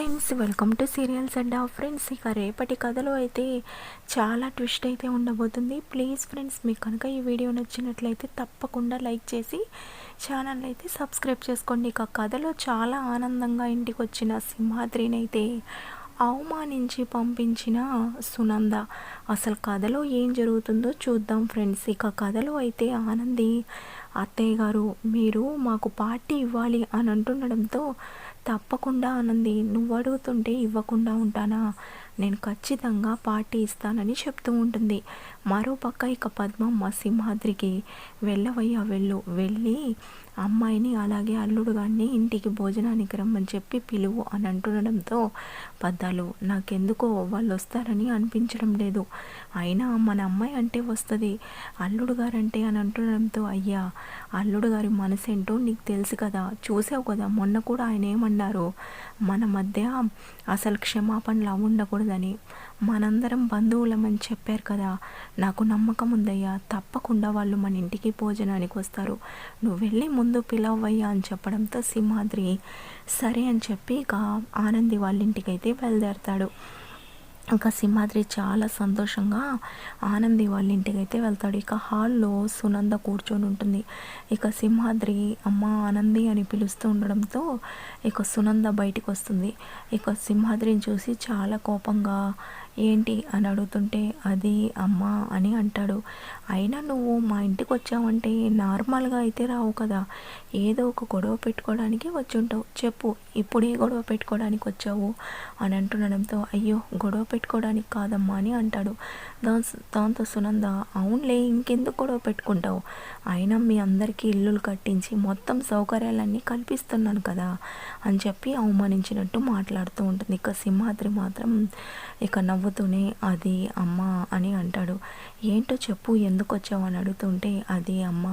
Friends welcome to serials and ఆ friends. ఇక రేపటి కథలో అయితే చాలా ట్విస్ట్ అయితే ఉండబోతుంది. ప్లీజ్ ఫ్రెండ్స్ మీకు కనుక ఈ వీడియో నచ్చినట్లయితే తప్పకుండా లైక్ చేసి ఛానల్ అయితే సబ్స్క్రైబ్ చేసుకోండి. ఇక కథలో చాలా ఆనందంగా ఇంటికి వచ్చిన సింహాద్రిని అయితే అవమానించి పంపించిన సునంద. అసలు కథలో ఏం జరుగుతుందో చూద్దాం ఫ్రెండ్స్. ఇక కథలో అయితే ఆనంది అత్తయ్య గారు మీరు మాకు పార్టీ ఇవ్వాలి అని అంటుండడంతో తప్పకుండా అనంది నువ్వు అడుగుతుంటే ఇవ్వకుండా ఉంటానా? నేను ఖచ్చితంగా పార్టీ ఇస్తానని చెప్తూ ఉంటుంది. మరోపక్క ఇక పద్మమ్మ సింహాద్రికి వెళ్ళవయ్యా వెళ్ళు. వెళ్ళి అమ్మాయిని అలాగే అల్లుడు గారిని ఇంటికి భోజనానికి రమ్మని చెప్పి పిలువు అని అంటుండడంతో పద్దాలు నాకెందుకో వాళ్ళు వస్తారని అనిపించడం లేదు. అయినా మన అమ్మాయి అంటే వస్తుంది. అల్లుడు గారంటే అని అంటుండడంతో అయ్యా అల్లుడు గారి మనసేంటో నీకు తెలుసు కదా. చూసావు కదా మొన్న కూడా ఆయన ఏమన్నారు? మన మధ్య అసలు క్షమాపణలు ఉండకూడదని మనందరం బంధువులమని చెప్పారు కదా. నాకు నమ్మకం ఉందయ్యా. తప్పకుండా వాళ్ళు మన ఇంటికి భోజనానికి వస్తారు. నువ్వు వెళ్ళి ముందు పిలవయ్యా అని చెప్పడంతో సింహాద్రి సరే అని చెప్పి ఇక ఆనంది వాళ్ళ ఇంటికైతే బయలుదేరతాడు. ఇంకా సింహాద్రి చాలా సంతోషంగా ఆనంది వాళ్ళ ఇంటికి అయితే వెళ్తాడు. ఇక హాల్లో సునంద కూర్చొని ఉంటుంది. ఇక సింహాద్రి అమ్మ ఆనంది అని పిలుస్తూ ఉండడంతో ఇక సునంద బయటికి వస్తుంది. ఇక సింహాద్రిని చూసి చాలా కోపంగా ఏంటి అని అడుగుతుంటే అది అమ్మ అని అంటాడు. అయినా నువ్వు మా ఇంటికి వచ్చావంటే నార్మల్గా అయితే రావు కదా. ఏదో ఒక గొడవ పెట్టుకోవడానికి వచ్చి ఉంటావు చెప్పు ఇప్పుడే గొడవ పెట్టుకోవడానికి వచ్చావు? అని అంటుండడంతో అయ్యో గొడవ పెట్టుకోవడానికి కాదమ్మా అని అంటాడు. దా దాంతో సునంద అవునులే ఇంకెందుకు గొడవ పెట్టుకుంటావు? అయినా మీ అందరికీ ఇల్లులు కట్టించి మొత్తం సౌకర్యాలన్నీ కల్పిస్తున్నాను కదా అని చెప్పి అవమానించినట్టు మాట్లాడుతూ ఉంటుంది. ఇక సింహాద్రి మాత్రం ఇక నవ్వు నవ్వుతూనే అది అమ్మ అని అంటాడు. ఏంటో చెప్పు ఎందుకు వచ్చావు అని అడుగుతుంటే అది అమ్మ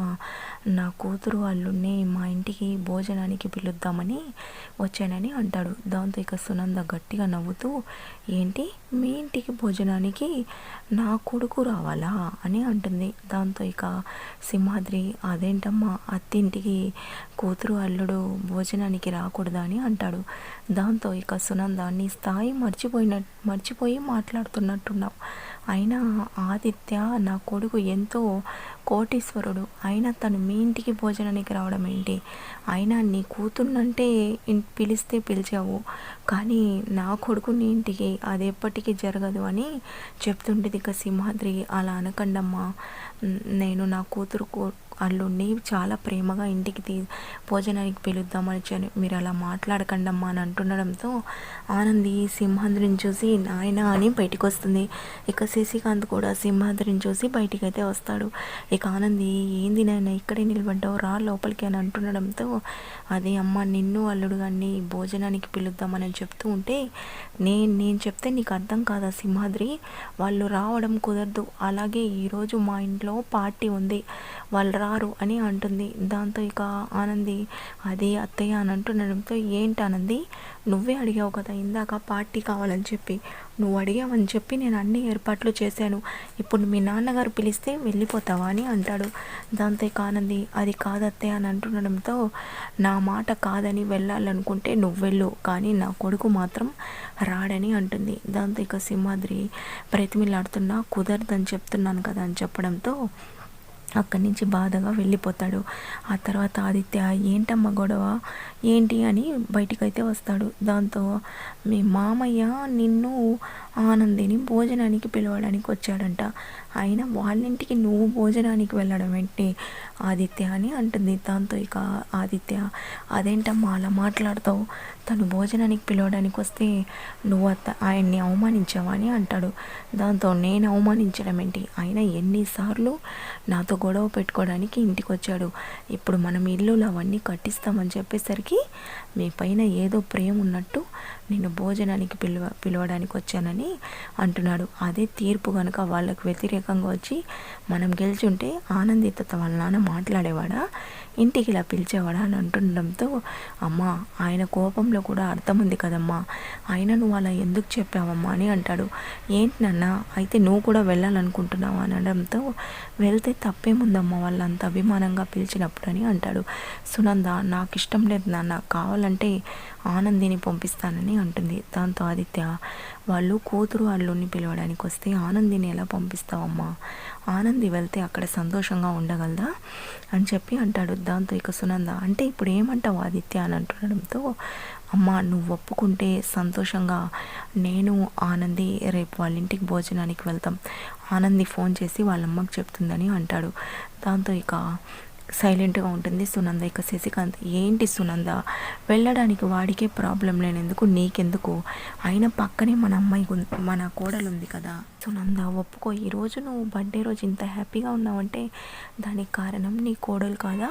నా కూతురు అల్లుడిని మా ఇంటికి భోజనానికి పిలుద్దామని వచ్చానని అంటాడు. దాంతో ఇక సునంద గట్టిగా నవ్వుతూ ఏంటి మీ ఇంటికి భోజనానికి నా కొడుకు రావాలా అని అంటుంది. దాంతో ఇక సింహాద్రి అదేంటమ్మా అత్తింటికి కూతురు అల్లుడు భోజనానికి రాకూడదా అని అంటాడు. దాంతో ఇక సునంద నీ స్థాయి మర్చిపోయినట్టు మర్చిపోయి మాట్లాడుతున్నట్టున్నావు. అయినా ఆదిత్య నా కొడుకు ఎంతో కోటీశ్వరుడు. అయినా తను మీ ఇంటికి భోజనానికి రావడం ఏంటి? అయినా నీ కూతుర్నంటే పిలిస్తే పిలిచావు. కానీ నా కొడుకు నీ ఇంటికి అది ఎప్పటికీ జరగదు అని చెప్తుండేది ఇక సింహాద్రి. అలా అనకండమ్మా. నేను నా కూతురు అల్లుడిని చాలా ప్రేమగా ఇంటికి తీ భోజనానికి పిలుద్దామని చెప్పి మీరు అలా మాట్లాడకండి అమ్మా అని అంటుండడంతో ఆనంది సింహాద్రిని చూసి నాయన అని బయటికి వస్తుంది ఇక శశికాంత్ కూడా సింహాద్రిని చూసి బయటికి అయితే వస్తాడు. ఇక ఆనంది ఏంది నాయన ఇక్కడే నిలబడ్డావు రా లోపలికి అని అంటుండడంతో అదే అమ్మ నిన్ను అల్లుడు గారిని భోజనానికి పిలుద్దామని చెప్తూ ఉంటే నేను నేను చెప్తే నీకు అర్థం కాదా సింహాద్రి? వాళ్ళు రావడం కుదరదు. అలాగే ఈరోజు మా ఇంట్లో పార్టీ ఉంది. వాళ్ళు రారు అని అంటుంది. దాంతో ఇక ఆనంది అది అత్తయ్య అని అంటుండడంతో ఏంటి ఆనంది? నువ్వే అడిగావు కదా ఇందాక పార్టీ కావాలని చెప్పి. నువ్వు అడిగావని చెప్పి నేను అన్ని ఏర్పాట్లు చేశాను. ఇప్పుడు మీ నాన్నగారు పిలిస్తే వెళ్ళిపోతావా అని అంటాడు. దాంతో ఇక ఆనంది అది కాదత్తయ్య అని అంటుండడంతో నా మాట కాదని వెళ్ళాలనుకుంటే నువ్వు వెళ్ళు కానీ నా కొడుకు మాత్రం రాడని అంటుంది. దాంతో ఇక సింహాద్రి ప్రతిమిలాడుతున్నా కుదరదని చెప్తున్నాను కదా అని చెప్పడంతో అక్కడి నుంచి బాధగా వెళ్ళిపోతాడు. ఆ తర్వాత ఆదిత్య ఏంటమ్మ గొడవ? ఏంటి? అని బయటికైతే వస్తాడు. దాంతో మీ మామయ్య నిన్ను ఆనందిని భోజనానికి పిలవడానికి వచ్చాడంట. ఆయన వాళ్ళింటికి నువ్వు భోజనానికి వెళ్ళడం ఏంటి? ఆదిత్య అని అంటుంది. దాంతో ఇక ఆదిత్య అదేంటమ్మా అలా మాట్లాడతావు? తను భోజనానికి పిలవడానికి వస్తే నువ్వు అత్త ఆయన్ని అవమానించావా? అని అంటాడు. దాంతో నేను అవమానించడం ఏంటి? ఆయన ఎన్నిసార్లు నాతో గొడవ పెట్టుకోవడానికి ఇంటికి వచ్చాడు ఇప్పుడు మనం ఇల్లులు అవన్నీ కట్టిస్తామని చెప్పేసరికి మీ పైన ఏదో ప్రేమ ఉన్నట్టు నేను భోజనానికి పిలువ పిలవడానికి వచ్చానని అంటున్నాడు. అదే తీర్పు కనుక వాళ్ళకు వ్యతిరేకంగా వచ్చి మనం గెలిచుంటే ఆనందిత వాళ్ళ నాన్న మాట్లాడేవాడా? ఇంటికి ఇలా పిలిచేవాడా అని అంటుండడంతో అమ్మ ఆయన కోపంలో కూడా అర్థం ఉంది కదమ్మా. ఆయన నువ్వు అలా ఎందుకు చెప్పావమ్మా అని అంటాడు. ఏంటి నాన్న అయితే నువ్వు కూడా వెళ్ళాలనుకుంటున్నావు అనడంతో వెళ్తే తప్పేముందమ్మా వాళ్ళంత అభిమానంగా పిలిచినప్పుడు అని అంటాడు. సునంద నాకు ఇష్టం లేదు నాన్న. కావాలంటే ఆనందిని పంపిస్తానని అంటుంది. దాంతో ఆదిత్య వాళ్ళు కూతురు అల్లుని పిలవడానికి వస్తే ఆనందిని ఎలా పంపిస్తావమ్మా? ఆనంది వెళ్తే అక్కడ సంతోషంగా ఉండగలదా? అని చెప్పి అంటాడు. దాంతో ఇక సునంద అంటే ఇప్పుడు ఏమంటావు ఆదిత్య? అని అంటుండడంతో అమ్మ నువ్వు ఒప్పుకుంటే సంతోషంగా నేను ఆనంది రేపు వాళ్ళ ఇంటికి భోజనానికి వెళ్తాం. ఆనంది ఫోన్ చేసి వాళ్ళ అమ్మకి చెప్తుందని అంటాడు. దాంతో ఇక సైలెంట్గా ఉంటుంది. సునంద ఇక శశికాంత్ ఏంటి సునంద? వెళ్ళడానికి వాడికే ప్రాబ్లం లేనందుకు నీకెందుకు? అయినా పక్కనే మన అమ్మాయి మన కోడలు ఉంది కదా సునంద ఒప్పుకో. ఈరోజు నువ్వు బర్త్డే రోజు ఇంత హ్యాపీగా ఉన్నావంటే దానికి కారణం నీ కోడలు కాదా?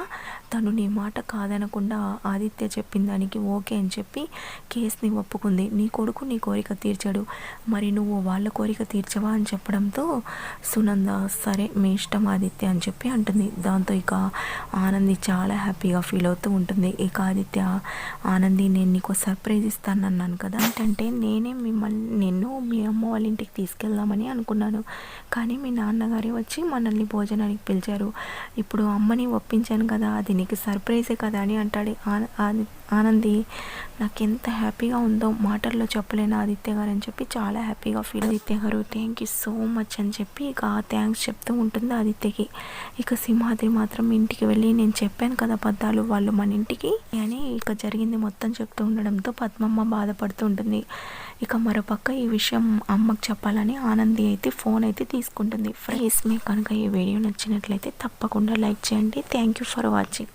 తను నీ మాట కాదనకుండా ఆదిత్య చెప్పిన దానికి ఓకే అని చెప్పి కేసుని ఒప్పుకుంది. నీ కొడుకు నీ కోరిక తీర్చాడు. మరి నువ్వు వాళ్ళ కోరిక తీర్చవా? అని చెప్పడంతో సునంద సరే మీ ఇష్టం ఆదిత్య అని చెప్పి అంటుంది. దాంతో ఇక ఆనంది చాలా హ్యాపీగా ఫీల్ అవుతూ ఉంటుంది. ఇక ఆదిత్య ఆనంది నేను నీకు సర్ప్రైజ్ ఇస్తాను అన్నాను కదా ఏంటంటే నేనే మిమ్మల్ని నిన్ను మీ అమ్మ వాళ్ళ ఇంటికి తీసుకెళ్దామని అనుకున్నాను. కానీ మీ నాన్నగారే వచ్చి మనల్ని భోజనానికి పిలిచారు. ఇప్పుడు అమ్మని ఒప్పించాను కదా అది నీకు సర్ప్రైజే కదా అని అంటాడు ఆనంది. నాకు ఎంత హ్యాపీగా ఉందో మాటల్లో చెప్పలేను ఆదిత్య గారు అని చెప్పి చాలా హ్యాపీగా ఫీల్ ఆదిత్య గారు థ్యాంక్ యూ సో మచ్ అని చెప్పి ఇక థ్యాంక్స్ చెప్తూ ఉంటుంది ఆదిత్యకి. ఇక సింహాద్రి మాత్రం ఇంటికి వెళ్ళి నేను చెప్పాను కదా పద్దాలు వాళ్ళు మన ఇంటికి అని ఇక జరిగింది మొత్తం చెప్తూ ఉండడంతో పద్మమ్మ బాధపడుతూ ఉంటుంది. ఇక మరోపక్క ఈ విషయం అమ్మకు చెప్పాలని ఆనంద్ అయితే ఫోన్ అయితే తీసుకుంటుంది. ఫ్రెండ్స్ మీకు కనుక ఈ వీడియో నచ్చినట్లయితే తప్పకుండా లైక్ చేయండి. Thank you for watching